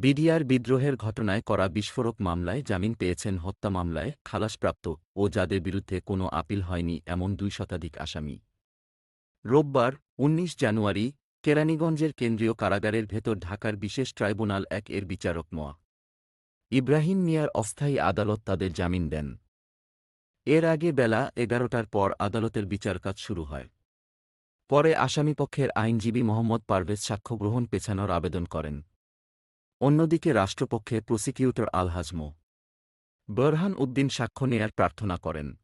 BDR বিদ্রোহের ঘটনায় করা বিস্ফোরক মামলায় জামিন পেয়েছেন হত্যা মামলায় খালাসপ্রাপ্ত ও যাদের বিরুদ্ধে কোনো আপিল হয়নি এমন দুই শতাধিক আসামি। রোববার ১৯ জানুয়ারি, কেরানীগঞ্জের কেন্দ্রীয় কারাগারের ভেতর ঢাকার বিশেষ ট্রাইব্যুনাল এক এর বিচারক মোয়া। ইব্রাহিম মিয়ার অস্থায়ী আদালত তাদের জামিন দেন। এর আগে বেলা এগারোটার পর আদালতের বিচারকাজ শুরু হয়। পরে আসামিপক্ষের আইনজীবী মোহাম্মদ পারভেজ সাক্ষ্য গ্রহণ পেছানোর আবেদন করেন। অন্যদিকে রাষ্ট্রপক্ষে প্রসিকিউটর আলহাজমো বরহান উদ্দিন সাক্ষ্য নেয়ার প্রার্থনা করেন।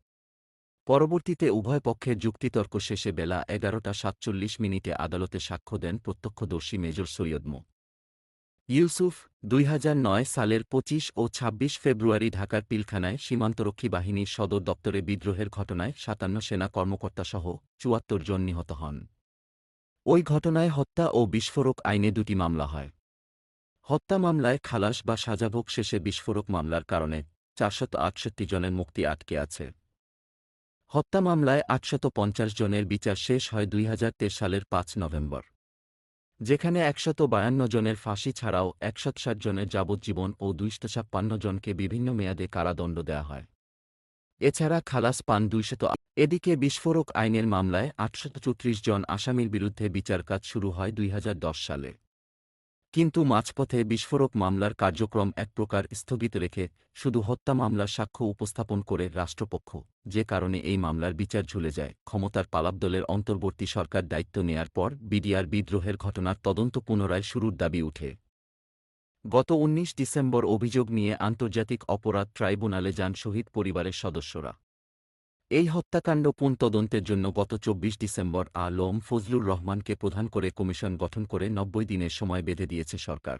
পরবর্তীতে উভয় পক্ষের যুক্তিতর্ক শেষে বেলা এগারোটা সাতচল্লিশ মিনিটে আদালতে সাক্ষ্য দেন প্রত্যক্ষদর্শী মেজর সৈয়দ মো. ইউসুফ, দুই হাজার নয় সালের ২৫ ও ২৬ ফেব্রুয়ারি ঢাকার পিলখানায় সীমান্তরক্ষী বাহিনীর সদর দপ্তরে বিদ্রোহের ঘটনায় সাতান্ন সেনা কর্মকর্তাসহ চুয়াত্তর জন নিহত হন। ওই ঘটনায় হত্যা ও বিস্ফোরক আইনে দুটি মামলা হয়। হত্যা মামলায় খালাস বা সাজাভোগ শেষে বিস্ফোরক মামলার কারণে চারশত আটষট্টি জনের মুক্তি আটকে আছে। হত্যা মামলায় আটশত পঞ্চাশ জনের বিচার শেষ হয় দুই হাজার তেইশ সালের পাঁচ নভেম্বর। যেখানে একশত বায়ান্ন জনের ফাঁসি ছাড়াও একশত ষাট জনের যাবজ্জীবন ও দুইশত ছাপ্পান্ন জনকে বিভিন্ন মেয়াদে কারাদণ্ড দেয়া হয়। এছাড়া খালাস পান দুইশত এদিকে বিস্ফোরক আইনের মামলায় আটশত জন আসামির বিরুদ্ধে বিচার কাজ শুরু হয় দুই হাজার দশ সালে। কিন্তু মাঝপথে বিস্ফোরক মামলার কার্যক্রম এক প্রকার স্থগিত রেখে শুধু হত্যা মামলার সাক্ষ্য উপস্থাপন করে রাষ্ট্রপক্ষ, যে কারণে এই মামলার বিচার ঝুলে যায়। ক্ষমতার পালাবদলের অন্তর্বর্তী সরকার দায়িত্ব নেয়ার পর বিডিআর বিদ্রোহের ঘটনার তদন্ত পুনরায় শুরুর দাবি উঠে। গত ১৯ ডিসেম্বর অভিযোগ নিয়ে আন্তর্জাতিক অপরাধ ট্রাইব্যুনালে যান শহীদ পরিবারের সদস্যরা। এই হত্যাকাণ্ড পুন তদন্তের জন্য গত চব্বিশ ডিসেম্বর আলম ফজলুর রহমানকে প্রধান করে কমিশন গঠন করে নব্বই দিনের সময় বেঁধে দিয়েছে সরকার।